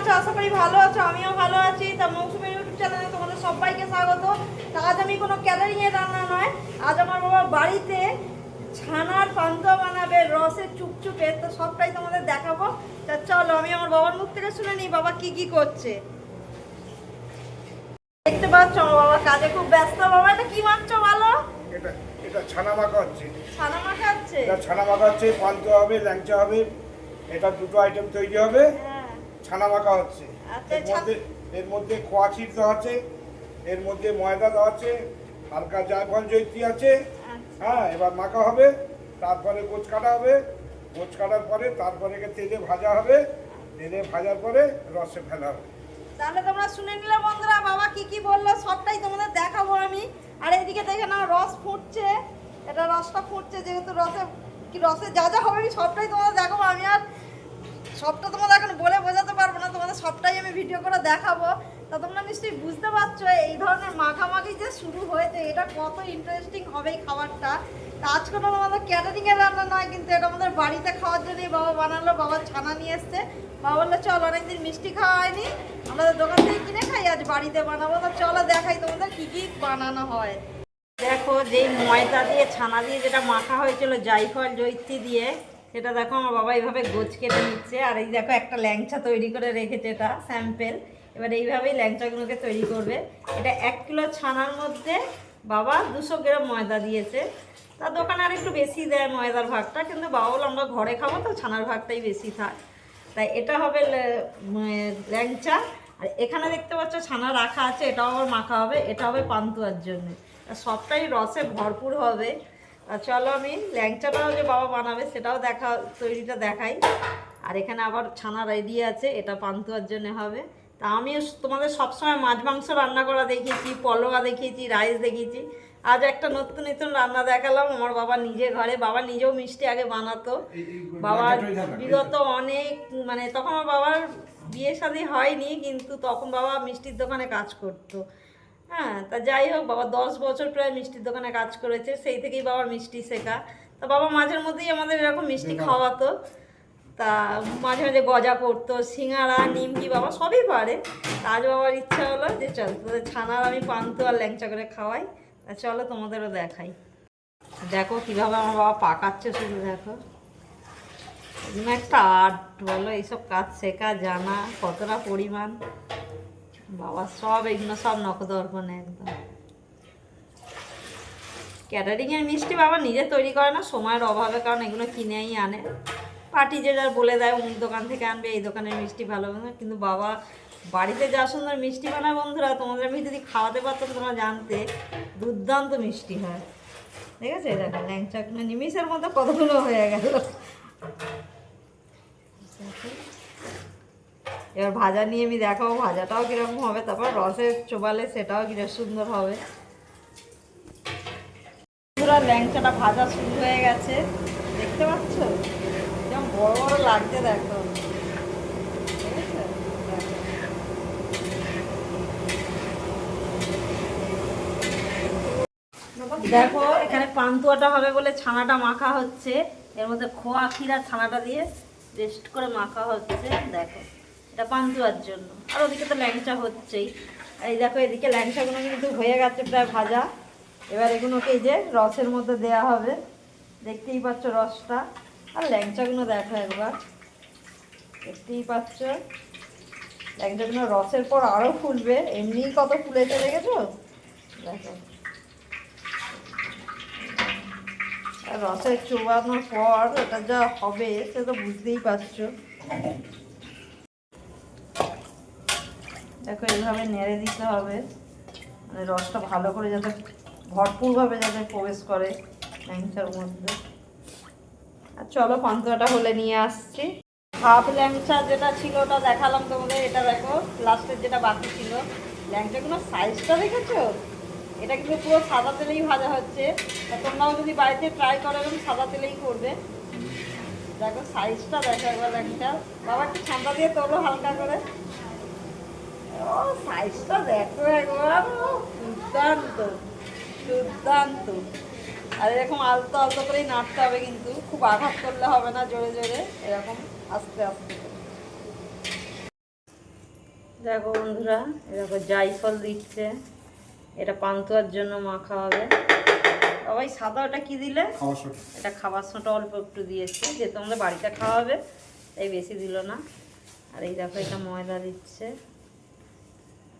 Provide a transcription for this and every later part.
আছো? আশা করি ভালো আছো আমিও ভালো আছি। তা মৌসুমি ইউটিউব চ্যানেলে তোমাদের সবাইকে স্বাগত। তা আজ আমি কোনো ক্যালারিংয়ে রান্না নয়। আজ আমার বাবা বাড়িতে ছানার পান্তা বানাবে রসের চুপচুপে। তো সবটাই তোমাদের দেখাবো। তা চলো আমি আমার বাবার মুখ থেকে শুনে নিই বাবা কি কি করছে। দেখতে পাচ্ছ আমার বাবা কাজে খুব ব্যস্ত। বাবা এটা কি মাখছো ভালো এটা এটা ছানা মাখা হচ্ছে ছানা এটা ছানা মাখা হচ্ছে পান্তা হবে ল্যাংচা হবে। এটা দুটো আইটেম তৈরি হবে। হ্যাঁ। ছানা মাখা হচ্ছে। আচ্ছা, এর মধ্যে এর মধ্যে খোয়া দেওয়া আছে এর মধ্যে ময়দা দেওয়া আছে হালকা জায়ফল জৈত্রী আছে। আচ্ছা। হ্যাঁ এবার মাখা হবে তারপরে গোছ কাটা হবে। গোছ কাটার পরে তারপরে তেলে ভাজা হবে। তেলে ভাজার পরে রসে ফেলা হবে। তাহলে তোমরা শুনে নিলে বন্ধুরা বাবা কি কি বলল সবটাই তোমাদের দেখাবো আমি। আর এইদিকে দেখে নাও রস ফুটছে। এটা রসটা ফুটছে যেহেতু রসে কি রসে যা যা হবে আমি সবটাই তোমাদের দেখাবো। আমি আর সবটা তোমাদের এখন বলে বোঝাতে না, তোমাদের সবটাই আমি ভিডিও করে দেখাবো। তা তোমরা নিশ্চয়ই বুঝতে পারছ, এই ধরনের মাখামাখি যে শুরু হয়েছে, এটা কত ইন্টারেস্টিং হবে এই খাবারটা। তা আজকে তো আমাদের ক্যাটারিং এর রান্না নয়, কিন্তু এটা আমাদের বাড়িতে খাওয়ার জন্যই বাবা বানালো, বাবা ছানা নিয়ে এসছে। বাবা বলল, চল, অনেকদিন মিষ্টি খাওয়া হয়নি আমাদের দোকান থেকে কিনে খাই, আজ বাড়িতে বানাবো। তো চলো, দেখাই তোমাদের কী কী বানানো হয়। দেখো, যেই ময়দা দিয়ে, ছানা দিয়ে যেটা মাখা হয়েছিল, জাইফল জৈত্রী দিয়ে সেটা দেখো, আমার বাবা এইভাবে গোছ কেটে নিচ্ছে, আর এই দেখো একটা ল্যাংচা তৈরি করে রেখেছে এটা, স্যাম্পেল। এবার এইভাবেই ল্যাংচাগুলোকে তৈরি করবে। এটা এক কিলো ছানার মধ্যে বাবা দুশো গ্রাম ময়দা দিয়েছে। তার দোকানে আর একটু বেশি দেয় ময়দার ভাগটা, কিন্তু বাবা বলে আমরা ঘরে খাব তো, ছানার ভাগটাই বেশি থাক তাই এটা হবে ল্যাংচা। আর এখানে দেখতে পাচ্ছ ছানা রাখা আছে, এটাও আবার মাখা হবে, এটা হবে পান্তুয়ার জন্য। সবটাই রসে ভরপুর হবে। আর চলো আমি ল্যাংচাটাও যে বাবা বানাবে সেটাও দেখা তৈরিটা দেখাই। আর এখানে আবার ছানা রেডি আছে এটা পান্তুয়ার জন্য হবে। তা আমি তোমাদের সবসময় মাছ মাংস রান্না করা দেখিয়েছি পলোয়া দেখিয়েছি রাইস দেখিয়েছি। আজ একটা নতুন নতুন রান্না দেখালাম আমার বাবা নিজে ঘরে বাবা নিজেও মিষ্টি আগে বানাতো। বাবার বিগত অনেক মানে তখন আমার বাবার বিয়ে শাদী হয়নি কিন্তু তখন বাবা মিষ্টির দোকানে কাজ করতো। হ্যাঁ তা যাই হোক বাবা দশ বছর প্রায় মিষ্টির দোকানে কাজ করেছে সেই থেকেই বাবার মিষ্টি শেখা। তা বাবা মাঝের মধ্যেই আমাদের এরকম মিষ্টি খাওয়াতো। তা মাঝে মাঝে গজা করতো সিঙ্গারা নিমকি বাবা সবই পারে। তা আজ বাবার ইচ্ছা হলো যে চল তোদের ছানার আমি পান্তো আর ল্যাংচা করে খাওয়াই। তা চলো তোমাদেরও দেখাই। দেখো কীভাবে আমার বাবা পাকাচ্ছে শুধু দেখো। একটা আর্ট বলো এইসব কাজ শেখা জানা কতটা পরিমাণ। বাবা, সব এগুলো সব নখদর্পণে একদম। ক্যাটারিংয়ের মিষ্টি বাবা নিজে তৈরি করে না, সময়ের অভাবে, কারণ এগুলো কিনেই আনে। পার্টি যে যার বলে দেয় অমুক দোকান থেকে আনবে, এই দোকানের মিষ্টি ভালো না। কিন্তু বাবা, বাড়িতে যা সুন্দর মিষ্টি বানায় বন্ধুরা, তোমাদের আমি যদি খাওয়াতে পারতাম, তোমরা জানতে, দুর্দান্ত মিষ্টি হয়। ঠিক আছে? দেখো, ল্যাংচা নিমিষের মধ্যে কতগুলো হয়ে গেল। এবার ভাজা নিয়ে আমি দেখাবো, ভাজাটাও কীরকম হবে, তারপর রসে চোবালে সেটাও কীরকম সুন্দর হবে। পুরো ল্যাংচাটা ভাজা শুরু হয়ে গেছে। দেখতে পাচ্ছ? যেমন বড় বড় লাগছে দেখো। দেখো, এখানে পান্তুয়াটা হবে বলে ছানাটা মাখা হচ্ছে। এর মধ্যে খোয়া ক্ষীরা ছানাটা দিয়ে রেস্ট করে মাখা হচ্ছে, দেখো। এটা পান্তুয়ার জন্য। আর ওদিকে তো ল্যাংচা হচ্ছেই। এই দেখো, এদিকে ল্যাংচাগুলো কিন্তু হয়ে গেছে প্রায় ভাজা। এবার এগুলোকে যে রসের মধ্যে দেয়া হবে। দেখতেই পাচ্ছ রসটা। আর ল্যাংচাগুলো দেখো একবার। দেখতেই পাচ্ছ? ল্যাংচাগুলো রসের পর আরও ফুলবে। এমনিই কত ফুলেছে দেখেছ? দেখো। রসের চোবানোর পর এটা যা হবে, সে তো বুঝতেই পারছ। দেখো, এইভাবে নেড়ে দিতে হবে। মানে রসটা ভালো করে যাতে ভরপুরভাবে যাতে প্রবেশ করে ল্যাংচার মধ্যে। আর চলো, পান্তুয়াটা হলে নিয়ে আসছি। হাফ ল্যাংচা যেটা ছিল ওটা দেখালাম তোমাদের, এটা দেখো, লাস্টের যেটা বাকি ছিল। ল্যাংচাগুলো সাইজটা দেখেছ? এটা কিন্তু পুরো সাদা তেলেই ভাজা হচ্ছে। তোমরাও যদি বাড়িতে ট্রাই করো এবং সাদা তেলেই করবে। দেখো সাইজটা দেখো একবার ল্যাংচা বাবা, একটু ঠান্ডা দিয়ে তোলো হালকা করে। ও সাইজটা দেখো একবার দুর্দান্ত দুর্দান্ত। আর এরকম আলতো আলতো করেই নাড়তে হবে কিন্তু খুব আঘাত করলে হবে না জোরে জোরে এরকম আস্তে আস্তে দেখো বন্ধুরা এরকম জাইফল দিচ্ছে এটা পান্তুয়ার জন্য মাখা হবে সবাই সাদা ওটা কি দিলে? এটা খাবার সোটা অল্প একটু দিয়েছে যেহেতু আমাদের বাড়িতে খাওয়া হবে তাই বেশি দিল না। আর এই দেখো এটা ময়দা দিচ্ছে দেখো ছেড়ে দে। ওই ওই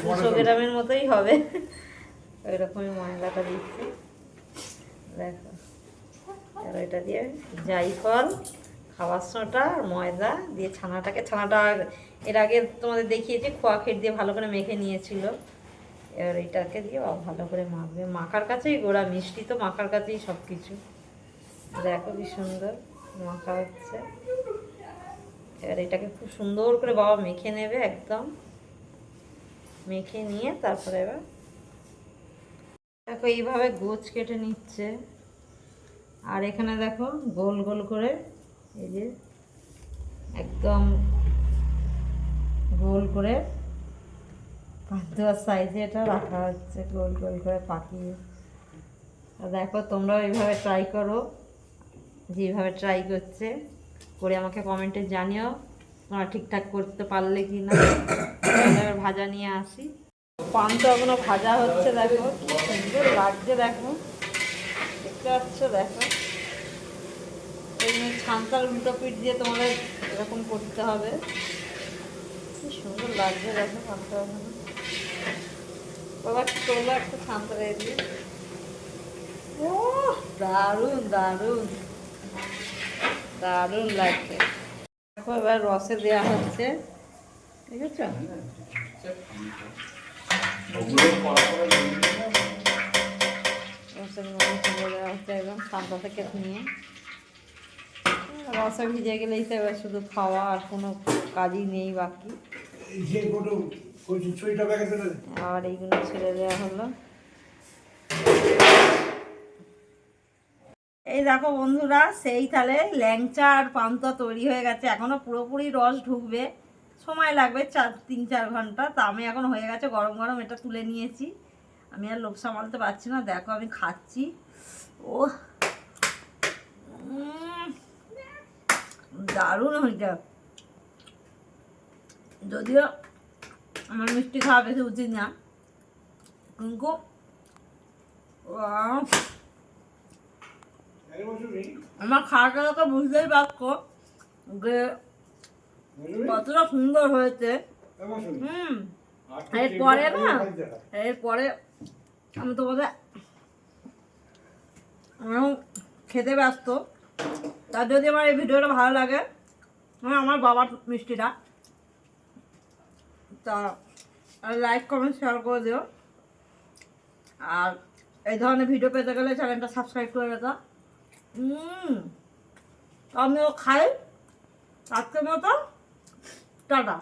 দুশো গ্রামের মতোই হবে। ওই রকমই ময়দাটা দিচ্ছে। দেখো। আর এটা দিয়ে জাইফল খাবার সোঁটা আর ময়দা দিয়ে ছানাটাকে, ছানাটা এর আগে তোমাদের দেখিয়েছি, খোয়া খেট দিয়ে ভালো করে মেখে নিয়েছিল। এবার এটাকে দিয়ে ভালো করে মাখবে। মাখার কাছেই গোড়া, মিষ্টি তো মাখার কাছেই সব কিছু দেখো কি সুন্দর মাখা হচ্ছে। এবার এটাকে খুব সুন্দর করে বাবা মেখে নেবে একদম। মেখে নিয়ে তারপরে এবার দেখো এইভাবে গোছ কেটে নিচ্ছে। আর এখানে দেখো গোল গোল করে এই যে একদম গোল করে পাঁচদোয়ার সাইজে এটা রাখা হচ্ছে, গোল গোল করে পাকিয়ে। দেখো তোমরাও এইভাবে ট্রাই করো, যেভাবে ট্রাই করছে। করে আমাকে কমেন্টে জানিও, তোমরা ঠিকঠাক করতে পারলে কি না এবার ভাজা নিয়ে আসি। পানটা এখনও ভাজা হচ্ছে, দেখো সুন্দর লাগছে, দেখো। দেখতে পাচ্ছ, দেখো। এই জন্য ছানটার উল্টো দিয়ে তোমাদের এরকম করতে হবে। কি সুন্দর লাগছে, দেখো পানটা এখনও। বাবা, কি করল একটা দিয়ে দিয়ে? ও দারুণ দারুণ। দারুণ লাগছে। দেখো এবার রসে দেওয়া হচ্ছে। ঠিক আছে রসের মধ্যে দেওয়া হচ্ছে একদম থেকে নিয়ে। রসে ভিজে গেলেই তো এবার শুধু খাওয়া আর কোনো কাজই নেই বাকি। আর এইগুলো ছেড়ে দেওয়া হলো। এই দেখো বন্ধুরা, সেই তাহলে ল্যাংচা আর পান্তা তৈরি হয়ে গেছে। এখনও পুরোপুরি রস ঢুকবে। সময় লাগবে চার, তিন, চার ঘণ্টা। তা আমি এখন হয়ে গেছে গরম গরম, এটা তুলে নিয়েছি। আমি আর লোভ সামালতে পারছি না। দেখো আমি খাচ্ছি। ও দারুণ হয়েছে যদিও আমার মিষ্টি খাওয়া বেশি উচিত না। কিন্তু আমার খাওয়াটা তো বুঝতেই পারছ যে কতটা সুন্দর হয়েছে। হুম, এরপরে না, এরপরে আমি তোমাদের আমিও খেতে ব্যস্ত। তার যদি আমার এই ভিডিওটা ভালো লাগে আমার বাবার মিষ্টিটা, তা লাইক কমেন্ট শেয়ার করে দিও। আর এই ধরনের ভিডিও পেতে গেলে চ্যানেলটা সাবস্ক্রাইব করে রেখো। হুম। আমিও খাই। আজকের মতো টাটা।